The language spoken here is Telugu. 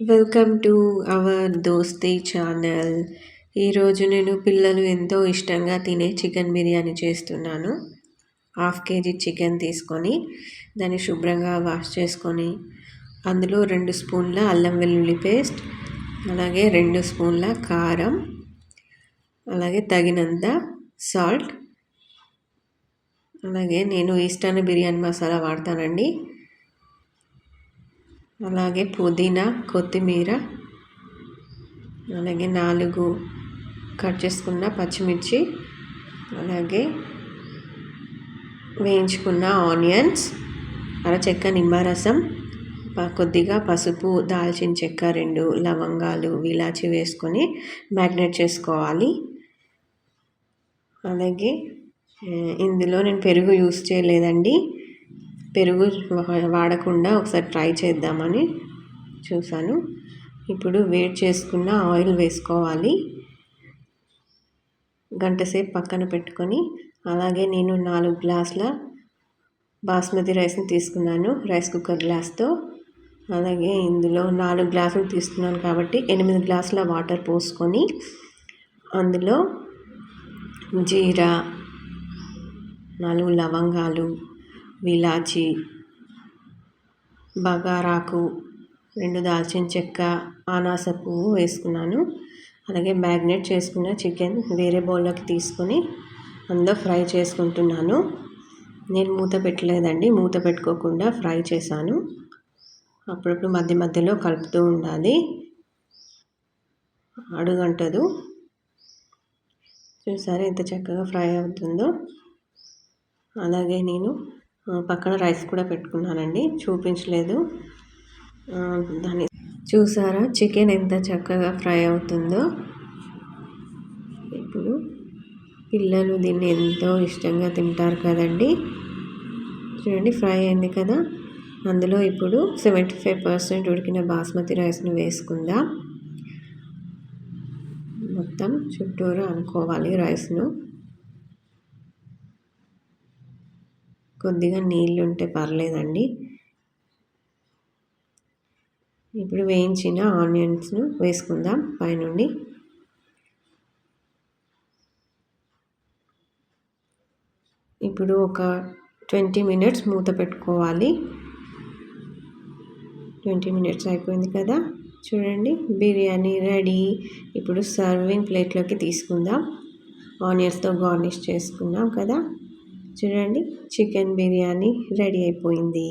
Welcome to our Dosti channel ఈరోజు నేను పిల్లలు ఎంతో ఇష్టంగా తినే చికెన్ బిర్యానీ చేస్తున్నాను. హాఫ్ కేజీ చికెన్ తీసుకొని దాన్ని శుభ్రంగా వాష్ చేసుకొని అందులో రెండు స్పూన్ల అల్లం వెల్లుల్లి పేస్ట్ అలాగే రెండు స్పూన్ల కారం అలాగే తగినంత సాల్ట్ అలాగే నేను ఈస్టర్న్ బిర్యానీ మసాలా వాడతానండి. అలాగే పుదీనా కొత్తిమీర అలాగే నాలుగు కట్ చేసుకున్న పచ్చిమిర్చి అలాగే వేయించుకున్న ఆనియన్స్ అరచెక్క నిమ్మరసం కొద్దిగా పసుపు దాల్చిన చెక్క రెండు లవంగాలు ఇలాచి వేసుకొని మ్యాగ్నేట్ చేసుకోవాలి. అలాగే ఇందులో నేను పెరుగు యూస్ చేయలేదండి. పెరుగు వాడకుండా ఒకసారి ట్రై చేద్దామని చూశాను ఇప్పుడు వేడి చేసుకున్న ఆయిల్ వేసుకోవాలి. గంటసేపు పక్కన పెట్టుకొని అలాగే నేను నాలుగు గ్లాసుల బాస్మతి రైస్ని తీసుకున్నాను రైస్ కుక్కర్ గ్లాస్తో. అలాగే ఇందులో నాలుగు గ్లాసులు తీసుకున్నాను కాబట్టి ఎనిమిది గ్లాసుల వాటర్ పోసుకొని అందులో జీరా నాలుగు లవంగాలు విలాచి బగారాకు రెండు దాల్చిన చెక్క అనాస పువ్వు వేసుకున్నాను. అలాగే మ్యాగ్నేట్ చేసుకున్న చికెన్ వేరే బౌల్లోకి తీసుకొని అందులో ఫ్రై చేసుకుంటున్నాను. నేను మూత పెట్టలేదండి మూత పెట్టుకోకుండా ఫ్రై చేశాను. అప్పుడప్పుడు మధ్య మధ్యలో కలుపుతూ ఉండాలి. అడుగంటదు. చూసారా ఎంత చక్కగా ఫ్రై అవుతుందో? అలాగే నేను పక్కన రైస్ కూడా పెట్టుకున్నానండి. చూపించలేదు. దాన్ని చూసారా? చికెన్ ఎంత చక్కగా ఫ్రై అవుతుందో. ఇప్పుడు పిల్లలు దీన్ని ఎంతో ఇష్టంగా తింటారు కదండి. చూడండి ఫ్రై అయింది కదా. అందులో ఇప్పుడు సెవెంటీ ఫైవ్ పర్సెంట్ ఉడికిన బాస్మతి రైస్ను వేసుకుందాం. మొత్తం చుట్టూరు అనుకోవాలి రైస్ను. కొద్దిగా నీళ్ళు ఉంటే పర్లేదండి. ఇప్పుడు వేయించిన ఆనియన్స్ను వేసుకుందాం పైనుండి. ఇప్పుడు ఒక ట్వంటీ మినిట్స్ మూత పెట్టుకోవాలి. ట్వంటీ మినిట్స్ అయిపోయింది కదా. చూడండి బిర్యానీ రెడీ. ఇప్పుడు సర్వింగ్ ప్లేట్లోకి తీసుకుందాం. ఆనియన్స్తో గార్నిష్ చేసుకుందాం కదా. చూడండి. చికెన్ బిర్యానీ రెడీ అయిపోయింది.